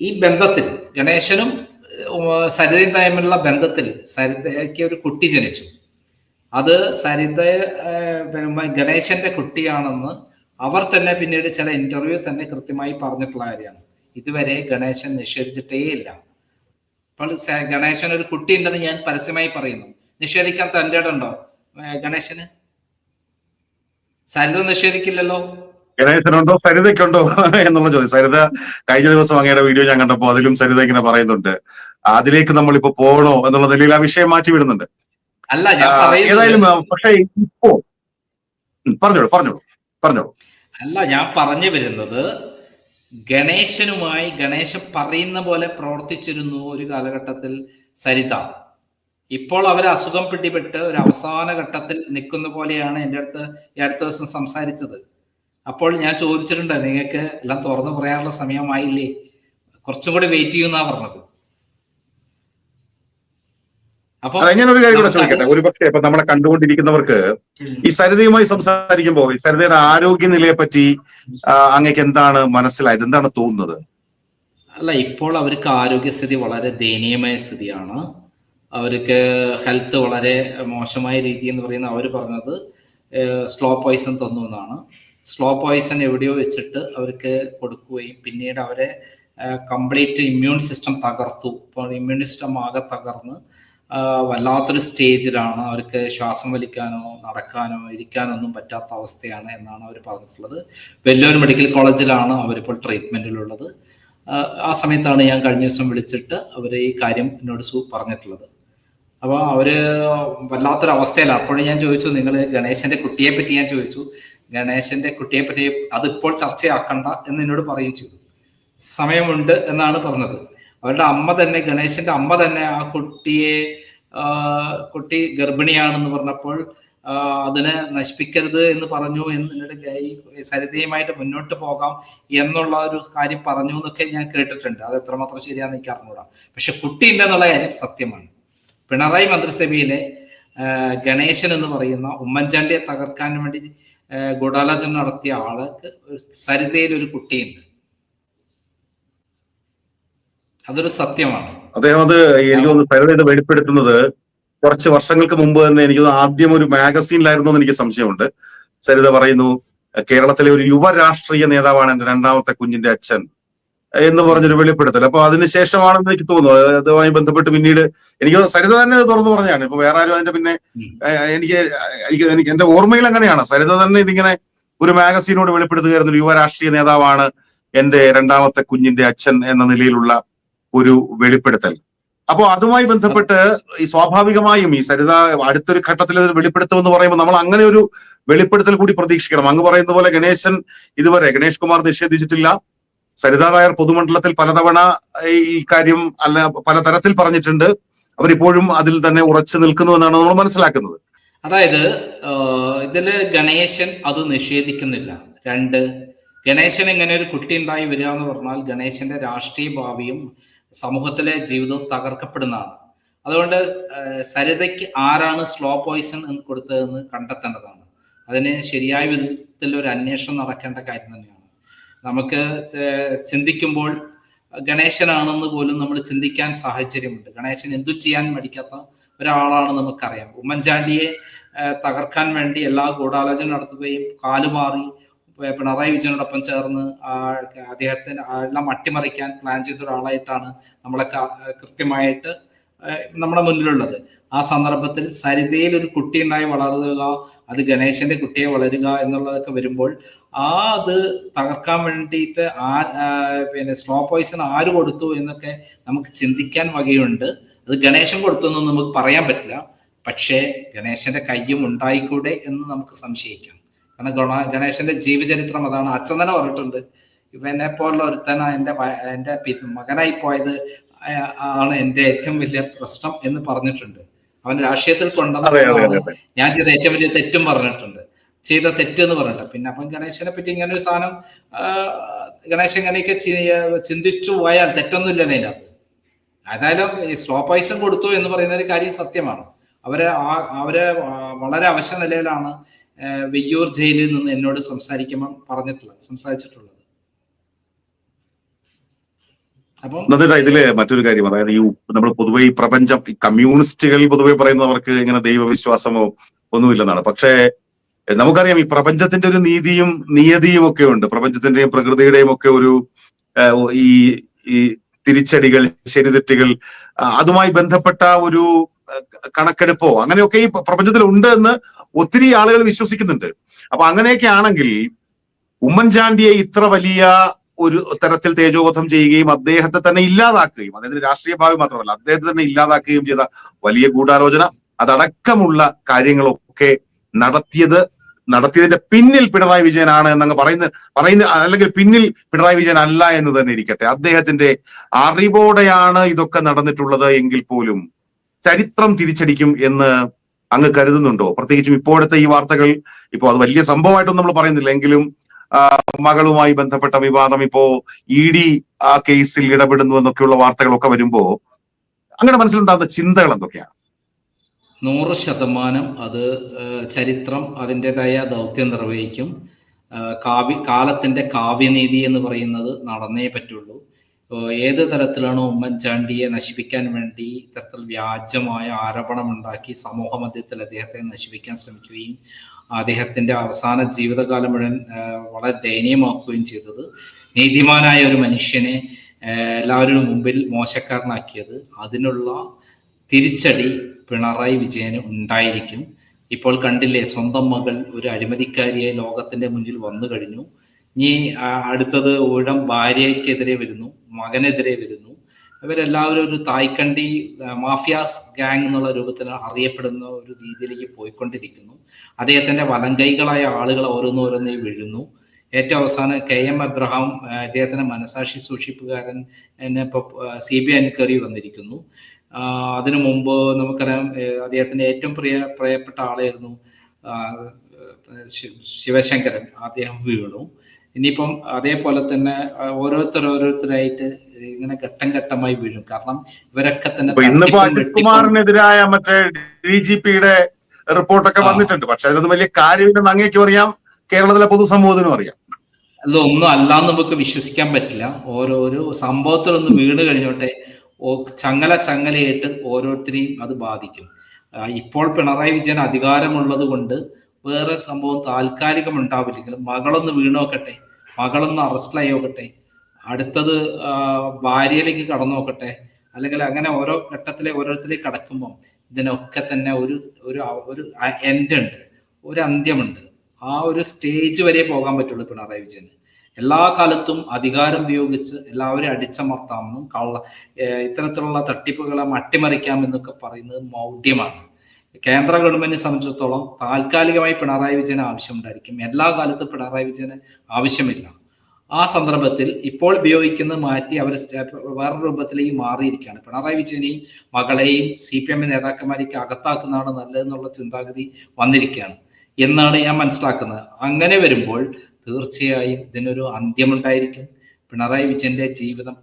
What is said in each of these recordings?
ഈ ബന്ധത്തിൽ ഗണേശനും സരിതയും തമ്മിലുള്ള ബന്ധത്തിൽ സരിതയ്ക്ക് ഒരു കുട്ടി ജനിച്ചു. അത് സരിത ഗണേശന്റെ കുട്ടിയാണെന്ന് അവർ തന്നെ പിന്നീട് ചില ഇന്റർവ്യൂ തന്നെ കൃത്യമായി പറഞ്ഞിട്ടുള്ള കാര്യമാണ്. ഇതുവരെ ഗണേശൻ നിഷേധിച്ചിട്ടേ ഇല്ല. അപ്പോൾ ഗണേശൻ ഒരു കുട്ടി ഉണ്ടെന്ന് ഞാൻ പരസ്യമായി പറയുന്നു. നിഷേധിക്കാൻ തന്റെ ഉണ്ടോ? ഗണേശന്? സരിത നിഷേധിക്കില്ലല്ലോ? ഗണേശനുണ്ടോ? സരിതയ്ക്കുണ്ടോ? എന്നുള്ള ചോദ്യം. സരിത കഴിഞ്ഞ ദിവസം അങ്ങയുടെ വീഡിയോ ഞാൻ കണ്ടപ്പോൾ അതിലും സരിത ഇങ്ങനെ പറയുന്നുണ്ട്. അതിലേക്ക് നമ്മൾ ഇപ്പൊ പോകണോ എന്നുള്ള നിലയിൽ ആ വിഷയം മാറ്റി വിടുന്നുണ്ട്. അല്ല ഏതായാലും പക്ഷേ ഇപ്പോ പറഞ്ഞോളൂ പറഞ്ഞോളൂ പറഞ്ഞോളൂ. അല്ല ഞാൻ പറഞ്ഞു വരുന്നത് ഗണേശനുമായി ഗണേശൻ പറയുന്ന പോലെ പ്രവർത്തിച്ചിരുന്നു ഒരു കാലഘട്ടത്തിൽ സരിത. ഇപ്പോൾ അവർ അസുഖം പിടിപെട്ട് ഒരു അവസാന ഘട്ടത്തിൽ നിൽക്കുന്ന പോലെയാണ് എന്റെ അടുത്ത് ഈ അടുത്ത ദിവസം സംസാരിച്ചത്. അപ്പോൾ ഞാൻ ചോദിച്ചിട്ടുണ്ട് നിങ്ങൾക്ക് എല്ലാം തുറന്നു പറയാനുള്ള സമയമായില്ലേ? കുറച്ചും കൂടി വെയിറ്റ് ചെയ്യുന്നാ പറഞ്ഞത്. അപ്പൊ ഒരു കാര്യം കൂടെ ചോദിക്കട്ടെ? ഒരു പക്ഷേ ഇപ്പൊ നമ്മളെ കണ്ടുകൊണ്ടിരിക്കുന്നവർക്ക് ഈ സരിതയുമായി സംസാരിക്കുമ്പോൾ ഈ സരിതയുടെ ആരോഗ്യനിലയെ പറ്റി അങ്ങേക്ക് എന്താണ് മനസ്സിലായത്? എന്താണ് തോന്നുന്നത്? അല്ല ഇപ്പോൾ അവർക്ക് ആരോഗ്യസ്ഥിതി വളരെ ദയനീയമായ സ്ഥിതിയാണ്. അവർക്ക് ഹെൽത്ത് വളരെ മോശമായ രീതി എന്ന് പറയുന്ന അവർ പറഞ്ഞത് സ്ലോ പോയിസൺ തന്നു എന്നാണ്. സ്ലോ പോയിസൺ എവിടെയോ വെച്ചിട്ട് അവർക്ക് കൊടുക്കുകയും പിന്നീട് അവരെ കംപ്ലീറ്റ് ഇമ്മ്യൂൺ സിസ്റ്റം തകർത്തു. ഇപ്പോൾ ഇമ്മ്യൂൺ സിസ്റ്റം ആകെ തകർന്ന് വല്ലാത്തൊരു സ്റ്റേജിലാണ് അവർക്ക് ശ്വാസം വലിക്കാനോ നടക്കാനോ ഇരിക്കാനോ ഒന്നും പറ്റാത്ത അവസ്ഥയാണ് എന്നാണ് അവർ പറഞ്ഞിട്ടുള്ളത്. വെല്ലൂർ മെഡിക്കൽ കോളേജിലാണ് അവരിപ്പോൾ ട്രീറ്റ്മെന്റിലുള്ളത് ആ സമയത്താണ് ഞാൻ കഴിഞ്ഞ ദിവസം വിളിച്ചിട്ട് അവർ ഈ കാര്യം എന്നോട് സു പറഞ്ഞിട്ടുള്ളത്. അപ്പോൾ അവർ വല്ലാത്തൊരു അവസ്ഥയിലാണ് അപ്പോഴും ഞാൻ ചോദിച്ചു നിങ്ങൾ ഗണേശന്റെ കുട്ടിയെ പറ്റി ഞാൻ ചോദിച്ചു. ഗണേശന്റെ കുട്ടിയെ പറ്റി അതിപ്പോൾ ചർച്ചയാക്കണ്ട എന്ന് എന്നോട് പറയുകയും ചെയ്തു. സമയമുണ്ട് എന്നാണ് പറഞ്ഞത്. അവരുടെ അമ്മ തന്നെ ഗണേശന്റെ അമ്മ തന്നെ ആ കുട്ടിയെ കുട്ടി ഗർഭിണിയാണെന്ന് പറഞ്ഞപ്പോൾ അതിനെ നശിപ്പിക്കരുത് എന്ന് പറഞ്ഞു എന്ന് എന്നിട്ട് ഈ സരിതയുമായിട്ട് മുന്നോട്ട് പോകാം എന്നുള്ള ഒരു കാര്യം പറഞ്ഞു എന്നൊക്കെ ഞാൻ കേട്ടിട്ടുണ്ട്. അത് എത്രമാത്രം ശരിയാണെന്ന് എനിക്ക് അറിഞ്ഞൂടാം. പക്ഷെ കുട്ടി ഉണ്ടെന്നുള്ള കാര്യം സത്യമാണ്. പിണറായി മന്ത്രിസഭയിലെ ഗണേശൻ എന്ന് പറയുന്ന ഉമ്മൻചാണ്ടിയെ തകർക്കാൻ വേണ്ടി ഗൂഢാലോചന നടത്തിയ ആൾക്ക് സരിതയിൽ ഒരു കുട്ടിയുണ്ട്. അതൊരു സത്യമാണ്. അദ്ദേഹം അത് എനിക്ക് തോന്നുന്നു വെളിപ്പെടുത്തുന്നത് കുറച്ച് വർഷങ്ങൾക്ക് മുമ്പ് തന്നെ എനിക്ക് ആദ്യം ഒരു മാഗസീനിലായിരുന്നു എന്ന് എനിക്ക് സംശയമുണ്ട്. സരിത പറയുന്നു കേരളത്തിലെ ഒരു യുവ രാഷ്ട്രീയ നേതാവാണ് എന്റെ രണ്ടാമത്തെ കുഞ്ഞിന്റെ അച്ഛൻ. എന്ന് പറഞ്ഞൊരു വെളിപ്പെടുത്തൽ. അപ്പൊ അതിനുശേഷമാണെന്ന് എനിക്ക് തോന്നുന്നു. അത് അതുമായി ബന്ധപ്പെട്ട് പിന്നീട് എനിക്ക് സരിത തന്നെ തുറന്നു പറഞ്ഞാണ് ഇപ്പൊ വേറെ ആരും അതിന്റെ പിന്നെ എനിക്ക് എനിക്ക് എനിക്ക് എന്റെ ഓർമ്മയിൽ അങ്ങനെയാണ്. സരിത തന്നെ ഇതിങ്ങനെ ഒരു മാഗസീനോട് വെളിപ്പെടുത്തുകയായിരുന്നു യുവ രാഷ്ട്രീയ നേതാവാണ് എന്റെ രണ്ടാമത്തെ കുഞ്ഞിന്റെ അച്ഛൻ എന്ന നിലയിലുള്ള ഒരു വെളിപ്പെടുത്തൽ. അപ്പോ അതുമായി ബന്ധപ്പെട്ട് ഈ സ്വാഭാവികമായും ഈ സരിത അടുത്തൊരു ഘട്ടത്തിൽ ഇത് വെളിപ്പെടുത്തുമെന്ന് പറയുമ്പോൾ നമ്മൾ അങ്ങനെ ഒരു വെളിപ്പെടുത്തൽ കൂടി പ്രതീക്ഷിക്കണം. അങ്ങ് പറയുന്ന പോലെ ഗണേശൻ ഇതുവരെ ഗണേഷ് കുമാർ നിഷേധിച്ചിട്ടില്ല. സരിത നായർ പൊതുമണ്ഡലത്തിൽ പലതവണ ഈ കാര്യം അല്ല പലതരത്തിൽ പറഞ്ഞിട്ടുണ്ട്. അവരിപ്പോഴും അതിൽ തന്നെ ഉറച്ചു നിൽക്കുന്നു എന്നാണ് നമ്മൾ മനസ്സിലാക്കുന്നത്. അതായത് ഇതിൽ ഗണേശൻ അത് നിഷേധിക്കുന്നില്ല. രണ്ട് ഗണേശൻ ഇങ്ങനെ ഒരു കുട്ടി ഉണ്ടായി വരിക എന്ന് പറഞ്ഞാൽ ഗണേശന്റെ രാഷ്ട്രീയ ഭാവിയും സമൂഹത്തിലെ ജീവിതവും തകർക്കപ്പെടുന്നതാണ്. അതുകൊണ്ട് സരിതയ്ക്ക് ആരാണ് സ്ലോ പോയിസൺ എന്ന് കൊടുത്തതെന്ന് കണ്ടെത്തേണ്ടതാണ്. അതിന് ശരിയായ വിധത്തിൽ ഒരു അന്വേഷണം നടക്കേണ്ട കാര്യം തന്നെയാണ്. നമുക്ക് ചിന്തിക്കുമ്പോൾ ഗണേശനാണെന്ന് പോലും നമ്മൾ ചിന്തിക്കാൻ സാഹചര്യമുണ്ട്. ഗണേശൻ എന്തു ചെയ്യാൻ മടിക്കാത്ത ഒരാളാണ് നമുക്കറിയാം. ഉമ്മൻചാണ്ടിയെ തകർക്കാൻ വേണ്ടി എല്ലാ ഗൂഢാലോചന നടത്തുകയും കാലുമാറി പിണറായി വിജയനോടൊപ്പം ചേർന്ന് അദ്ദേഹത്തിന് എല്ലാം അട്ടിമറിക്കാൻ പ്ലാൻ ചെയ്ത ഒരാളായിട്ടാണ് നമ്മളെ കൃത്യമായിട്ട് നമ്മുടെ മുന്നിലുള്ളത്. ആ സന്ദർഭത്തിൽ സരിതയിൽ ഒരു കുട്ടി ഉണ്ടായി വളരുക അത് ഗണേശന്റെ കുട്ടിയെ വളരുക എന്നുള്ളതൊക്കെ വരുമ്പോൾ ആ അത് തകർക്കാൻ വേണ്ടിയിട്ട് ആ പിന്നെ സ്ലോ പോയിസൺ ആര് കൊടുത്തു എന്നൊക്കെ നമുക്ക് ചിന്തിക്കാൻ വകയുണ്ട്. അത് ഗണേശൻ കൊടുത്തു എന്ന് നമുക്ക് പറയാൻ പറ്റില്ല. പക്ഷേ ഗണേശന്റെ കയ്യും ഉണ്ടായിക്കൂടെ എന്ന് നമുക്ക് സംശയിക്കാം. കാരണം ഗണ ഗണേശന്റെ ജീവചരിത്രം അതാണ്. അച്ഛൻ തന്നെ പറഞ്ഞിട്ടുണ്ട് ഇവനെ പോലുള്ള ഒരുത്തന എന്റെ എന്റെ മകനായി പോയത്. ആണ് എന്റെ ഏറ്റവും വലിയ പ്രശ്നം എന്ന് പറഞ്ഞിട്ടുണ്ട്. അവൻ രാഷ്ട്രീയത്തിൽ അതെ ഞാൻ ചെയ്ത ഏറ്റവും വലിയ തെറ്റും പറഞ്ഞിട്ടുണ്ട്. ചെയ്ത തെറ്റ് എന്ന് പറഞ്ഞിട്ട്. പിന്നെ അപ്പം ഗണേശനെ പറ്റി ഇങ്ങനെ ഒരു സാധനം ഗണേശൻ ഇങ്ങനെയൊക്കെ ചിന്തിച്ചു പോയാൽ തെറ്റൊന്നുമില്ല അതിന്റെ അകത്ത്. ഏതായാലും ഈ സ്ലോ പോയിസൺ കൊടുത്തു എന്ന് പറയുന്ന ഒരു കാര്യം സത്യമാണ്. അവരെ ആ- അവരെ വളരെ അവശ്യ നിലയിലാണ് വെയ്യൂർ ജയിലിൽ നിന്ന് എന്നോട് സംസാരിക്കുമ്പോൾ പറഞ്ഞിട്ടുള്ളത് സംസാരിച്ചിട്ടുള്ളത് അപ്പം എന്നിട്ട് ഇതിൽ മറ്റൊരു കാര്യം അതായത് ഈ നമ്മൾ പൊതുവെ ഈ പ്രപഞ്ചം ഈ കമ്മ്യൂണിസ്റ്റുകൾ പൊതുവെ പറയുന്നവർക്ക് ഇങ്ങനെ ദൈവവിശ്വാസമോ ഒന്നുമില്ലെന്നാണ്. പക്ഷേ നമുക്കറിയാം ഈ പ്രപഞ്ചത്തിന്റെ ഒരു നീതിയും നിയതിയും ഒക്കെ ഉണ്ട്. പ്രപഞ്ചത്തിന്റെയും പ്രകൃതിയുടെയും ഒക്കെ ഒരു ഈ ഈ തിരിച്ചടികൾ ശരിതെറ്റുകൾ അതുമായി ബന്ധപ്പെട്ട ഒരു കണക്കെടുപ്പോ അങ്ങനെയൊക്കെ ഈ പ്രപഞ്ചത്തിൽ ഉണ്ട് എന്ന് ഒത്തിരി ആളുകൾ വിശ്വസിക്കുന്നുണ്ട്. അപ്പൊ അങ്ങനെയൊക്കെ ആണെങ്കിൽ ഉമ്മൻചാണ്ടിയെ ഇത്ര വലിയ ഒരു തരത്തിൽ തേജോവധം ചെയ്യുകയും അദ്ദേഹത്തെ തന്നെ ഇല്ലാതാക്കുകയും അദ്ദേഹത്തിന്റെ രാഷ്ട്രീയ ഭാവി മാത്രമല്ല അദ്ദേഹത്തെ തന്നെ ഇല്ലാതാക്കുകയും ചെയ്ത വലിയ ഗൂഢാലോചന അതടക്കമുള്ള കാര്യങ്ങളൊക്കെ നടത്തിയത് നടത്തിയതിന്റെ പിന്നിൽ പിണറായി വിജയനാണ് എന്നങ്ങ് പറയുന്ന പറയുന്ന അല്ലെങ്കിൽ പിന്നിൽ പിണറായി വിജയൻ അല്ല എന്ന് തന്നെ ഇരിക്കട്ടെ. അദ്ദേഹത്തിന്റെ അറിവോടെയാണ് ഇതൊക്കെ നടന്നിട്ടുള്ളത് എങ്കിൽ പോലും ചരിത്രം തിരിച്ചടിക്കും എന്ന് അങ്ങ് കരുതുന്നുണ്ടോ? പ്രത്യേകിച്ചും ഇപ്പോഴത്തെ ഈ വാർത്തകൾ ഇപ്പോൾ അത് വലിയ സംഭവമായിട്ടൊന്നും നമ്മൾ പറയുന്നില്ല. എങ്കിലും മകളുമായി ബന്ധപ്പെട്ട വിവാദം ഇപ്പോ ഇ ഡി ആ കേസിൽ ഇടപെടുന്നു എന്നൊക്കെയുള്ള വാർത്തകളൊക്കെ വരുമ്പോ അങ്ങനെ മനസ്സിലുണ്ടാകുന്ന ചിന്തകൾ എന്തൊക്കെയാണ്? നൂറ് ശതമാനം അത് ചരിത്രം അതിന്റെതായ ദൗത്യം നിർവഹിക്കും. കാവ്യ കാലത്തിന്റെ കാവ്യനീതി എന്ന് പറയുന്നത് നടന്നേ പറ്റുള്ളൂ. ഏത് തരത്തിലാണോ ഉമ്മൻചാണ്ടിയെ നശിപ്പിക്കാൻ വേണ്ടി ഇത്തരത്തിൽ വ്യാജമായ ആരോപണം ഉണ്ടാക്കി സമൂഹ മധ്യത്തിൽ അദ്ദേഹത്തെ നശിപ്പിക്കാൻ ശ്രമിക്കുകയും അദ്ദേഹത്തിന്റെ അവസാന ജീവിതകാലം മുഴുവൻ വളരെ ദയനീയമാക്കുകയും ചെയ്തത്. നീതിമാനായ ഒരു മനുഷ്യനെ എല്ലാവരും മുമ്പിൽ മോശക്കാരനാക്കിയത് അതിനുള്ള തിരിച്ചടി പിണറായി വിജയന് ഉണ്ടായിരിക്കും. ഇപ്പോൾ കണ്ടില്ലേ സ്വന്തം മകൾ ഒരു അഴിമതിക്കാരിയെ ലോകത്തിന്റെ മുന്നിൽ വന്നു കഴിഞ്ഞു. ഇനി അടുത്തത് ഊഴം ഭാര്യയ്ക്കെതിരെ വരുന്നു മകനെതിരെ വരുന്നു. ഇവരെല്ലാവരും ഒരു തായ്ക്കണ്ടി മാഫിയാസ് ഗാങ് എന്നുള്ള രൂപത്തിൽ അറിയപ്പെടുന്ന ഒരു രീതിയിലേക്ക് പോയിക്കൊണ്ടിരിക്കുന്നു. അദ്ദേഹത്തിന്റെ വലങ്കൈകളായ ആളുകൾ ഓരോന്നോരോന്നേ വീഴുന്നു. ഏറ്റവും അവസാനം കെ എം അബ്രഹാം അദ്ദേഹത്തിന്റെ മനസാക്ഷി സൂക്ഷിപ്പുകാരൻ എന്നെ ഇപ്പോൾ സി ബി ഐ എൻക്വയറി വന്നിരിക്കുന്നു. അതിനു മുമ്പ് നമുക്കറിയാം അദ്ദേഹത്തിന്റെ ഏറ്റവും പ്രിയ പ്രിയപ്പെട്ട ആളായിരുന്നു ശിവശങ്കരൻ. അദ്ദേഹം വീണു. ഇനിയിപ്പം അതേപോലെ തന്നെ ഓരോരുത്തർ ഓരോരുത്തരായിട്ട് ഇങ്ങനെ ഘട്ടം ഘട്ടമായി വീഴും. കാരണം ഇവരൊക്കെ തന്നെ ഇന്നിപ്പോ അജിത് കുമാറിനെതിരായ മറ്റേ ഡി ജി പിയുടെ റിപ്പോർട്ടൊക്കെ വന്നിട്ടുണ്ട്. പക്ഷെ അതിനൊന്നും വലിയ കാര്യമില്ലെന്ന് അങ്ങേക്കും അറിയാം. കേരളത്തിലെ പൊതുസമൂഹത്തിനും അറിയാം. ഒന്നും അല്ലാന്ന് നമുക്ക് വിശ്വസിക്കാൻ പറ്റില്ല. ഓരോരോ സംഭവത്തിലൊന്ന് വീണ് കഴിഞ്ഞോട്ടെ ചങ്ങല ചങ്ങലയായിട്ട് ഓരോരുത്തരെയും അത് ബാധിക്കും. ഇപ്പോൾ പിണറായി വിജയൻ അധികാരമുള്ളത് കൊണ്ട് വേറെ സംഭവം താൽക്കാലികം ഉണ്ടാവില്ലെങ്കിലും മകളൊന്ന് വീണോക്കട്ടെ മകളൊന്ന് അറസ്റ്റിലായി നോക്കട്ടെ. അടുത്തത് ഭാര്യയിലേക്ക് കടന്നു നോക്കട്ടെ. അല്ലെങ്കിൽ അങ്ങനെ ഓരോ ഘട്ടത്തിലെ ഓരോരുത്തരിലേക്ക് കടക്കുമ്പം ഇതിനൊക്കെ തന്നെ ഒരു ഒരു ഒരു എൻഡ് ഉണ്ട്. ഒരു അന്ത്യമുണ്ട്. ആ ഒരു സ്റ്റേജ് വരെ പോകാൻ പറ്റുള്ളൂ പിണറായി വിജയന്. എല്ലാ കാലത്തും അധികാരം ഉപയോഗിച്ച് എല്ലാവരും അടിച്ചമർത്താമെന്നും കള്ള ഇത്തരത്തിലുള്ള തട്ടിപ്പുകളെ അട്ടിമറിക്കാമെന്നൊക്കെ പറയുന്നത് മൗഢ്യമാണ്. കേന്ദ്ര ഗവൺമെന്റിനെ സംബന്ധിച്ചിടത്തോളം താൽക്കാലികമായി പിണറായി വിജയന് ആവശ്യമുണ്ടായിരിക്കും. എല്ലാ കാലത്തും പിണറായി വിജയന് ആവശ്യമില്ല. ആ സന്ദർഭത്തിൽ ഇപ്പോൾ ഉപയോഗിക്കുന്നത് മാറ്റി അവർ വേറെ രൂപത്തിലേക്ക് മാറിയിരിക്കുകയാണ്. പിണറായി വിജയനെയും മകളെയും സി പി എം നേതാക്കന്മാരേക്ക് അകത്താക്കുന്നതാണ് നല്ലതെന്നുള്ള ചിന്താഗതി വന്നിരിക്കുകയാണ് എന്നാണ് ഞാൻ മനസ്സിലാക്കുന്നത്. അങ്ങനെ വരുമ്പോൾ തീർച്ചയായും ഇതിനൊരു അന്ത്യമുണ്ടായിരിക്കും. പിണറായി വിജയന്റെ ജീവിതം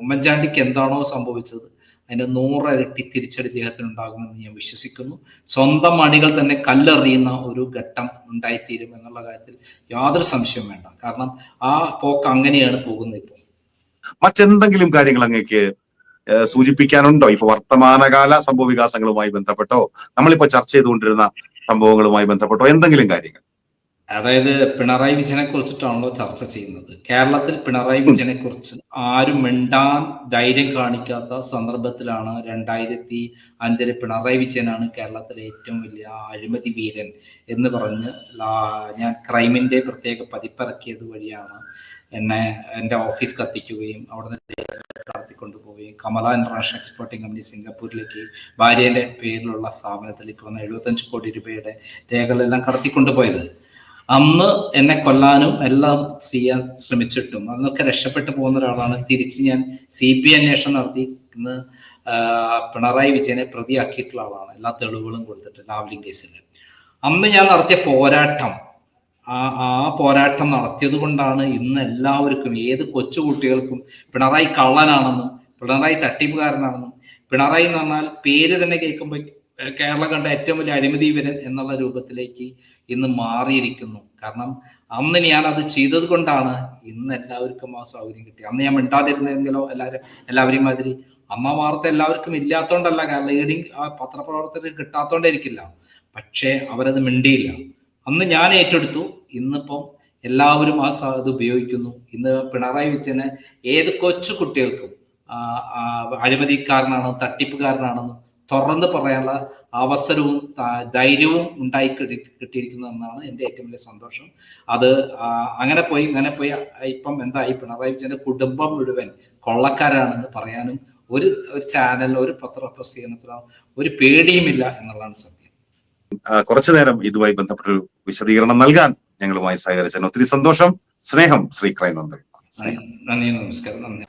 ഉമ്മൻചാണ്ടിക്ക് എന്താണോ സംഭവിച്ചത് അതിന്റെ നൂറരട്ടി തിരിച്ചടി അദ്ദേഹത്തിന് ഉണ്ടാകുമെന്ന് ഞാൻ വിശ്വസിക്കുന്നു. സ്വന്തം അണികൾ തന്നെ കല്ലെറിയുന്ന ഒരു ഘട്ടം ഉണ്ടായിത്തീരും എന്നുള്ള കാര്യത്തിൽ യാതൊരു സംശയവും വേണ്ട. കാരണം ആ പോക്ക് അങ്ങനെയാണ് പോകുന്നത് ഇപ്പോൾ മറ്റെന്തെങ്കിലും കാര്യങ്ങൾ അങ്ങേക്ക് സൂചിപ്പിക്കാനുണ്ടോ? ഇപ്പൊ വർത്തമാനകാല സംഭവ വികാസങ്ങളുമായി ബന്ധപ്പെട്ടോ? നമ്മളിപ്പോ ചർച്ച ചെയ്തുകൊണ്ടിരുന്ന സംഭവങ്ങളുമായി ബന്ധപ്പെട്ടോ? എന്തെങ്കിലും കാര്യങ്ങൾ? അതായത് പിണറായി വിജയനെ കുറിച്ചിട്ടാണല്ലോ ചർച്ച ചെയ്യുന്നത്. കേരളത്തിൽ പിണറായി വിജയനെ കുറിച്ച് ആരും മിണ്ടാൻ ധൈര്യം കാണിക്കാത്ത സന്ദർഭത്തിലാണ് രണ്ടായിരത്തി അഞ്ചിൽ പിണറായി വിജയനാണ് കേരളത്തിലെ ഏറ്റവും വലിയ അഴിമതി വീരൻ എന്ന് പറഞ്ഞ് ഞാൻ ക്രൈമിന്റെ പ്രത്യേക പതിപ്പിറക്കിയത് വഴിയാണ് എന്നെ എന്റെ ഓഫീസ് കത്തിക്കുകയും അവിടെ കൊണ്ടുപോവുകയും കമല ഇന്റർനാഷണൽ എക്സ്പോർട്ടിംഗ് കമ്പനി സിംഗപ്പൂരിലേക്ക് ഭാര്യയുടെ പേരിലുള്ള സ്ഥാപനത്തിലേക്ക് വന്ന എഴുപത്തഞ്ച് കോടി രൂപയുടെ രേഖകളെല്ലാം കടത്തിക്കൊണ്ടുപോയത്. അന്ന് എന്നെ കൊല്ലാനും എല്ലാം ചെയ്യാൻ ശ്രമിച്ചിട്ടും. അന്നൊക്കെ രക്ഷപ്പെട്ടു പോകുന്ന ഒരാളാണ്. തിരിച്ച് ഞാൻ സി പി അന്വേഷണം നടത്തി. ഇന്ന് പിണറായി വിജയനെ പ്രതിയാക്കിയിട്ടുള്ള ആളാണ്. എല്ലാ തെളിവുകളും കൊടുത്തിട്ട് ലാവ്ലിംഗ് കേസിൽ. അന്ന് ഞാൻ നടത്തിയ പോരാട്ടം ആ ആ പോരാട്ടം നടത്തിയത് കൊണ്ടാണ് ഇന്ന് എല്ലാവർക്കും ഏത് കൊച്ചുകുട്ടികൾക്കും പിണറായി കള്ളനാണെന്നും പിണറായി തട്ടിപ്പുകാരനാണെന്നും പിണറായി എന്ന് പറഞ്ഞാൽ പേര് തന്നെ കേൾക്കുമ്പോൾ കേരളം കണ്ട ഏറ്റവും വലിയ അഴിമതിവരൻ എന്നുള്ള രൂപത്തിലേക്ക് ഇന്ന് മാറിയിരിക്കുന്നു. കാരണം അന്ന് ഞാൻ അത് ചെയ്തത് കൊണ്ടാണ് ഇന്ന് എല്ലാവർക്കും ആ സൗകര്യം കിട്ടി. അന്ന് ഞാൻ മിണ്ടാതിരുന്നെങ്കിലോ എല്ലാവരും എല്ലാവരെയും മാതിരി അമ്മ വാർത്ത എല്ലാവർക്കും ഇല്ലാത്തതുകൊണ്ടല്ല കാരണം ലീഡിങ് ആ പത്രപ്രവർത്തകർ കിട്ടാത്തോണ്ടായിരിക്കില്ല പക്ഷേ അവരത് മിണ്ടിയില്ല. അന്ന് ഞാൻ ഏറ്റെടുത്തു. ഇന്നിപ്പം എല്ലാവരും ആ ഇത് ഉപയോഗിക്കുന്നു. ഇന്ന് പിണറായി വിജയനെ ഏത് കൊച്ചു കുട്ടികൾക്കും അഴിമതിക്കാരനാണ് തട്ടിപ്പുകാരനാണെന്ന് തുറന്ന് പറയാനുള്ള അവസരവും ധൈര്യവും ഉണ്ടായി കിട്ടി- കിട്ടിയിരിക്കുന്നു എന്നാണ് എന്റെ ഏറ്റവും വലിയ സന്തോഷം. അത് അങ്ങനെ പോയി അങ്ങനെ പോയി ഇപ്പം എന്തായി? പിണറായി വിജയന്റെ കുടുംബം മുഴുവൻ കൊള്ളക്കാരാണെന്ന് പറയാനും ഒരു ഒരു ചാനൽ ഒരു പത്ര പ്രസിദ്ധീകരണത്തിനോ ഒരു പേടിയുമില്ല എന്നുള്ളതാണ് സത്യം. കുറച്ചു നേരം ഇതുമായി ബന്ധപ്പെട്ടൊരു വിശദീകരണം നൽകാൻ ഞങ്ങളുമായി സഹകരിച്ചതിന് ഒത്തിരി സന്തോഷം. സ്നേഹം ശ്രീ ക്രൈം നന്ദൻ നന്ദി നമസ്കാരം. നന്ദി.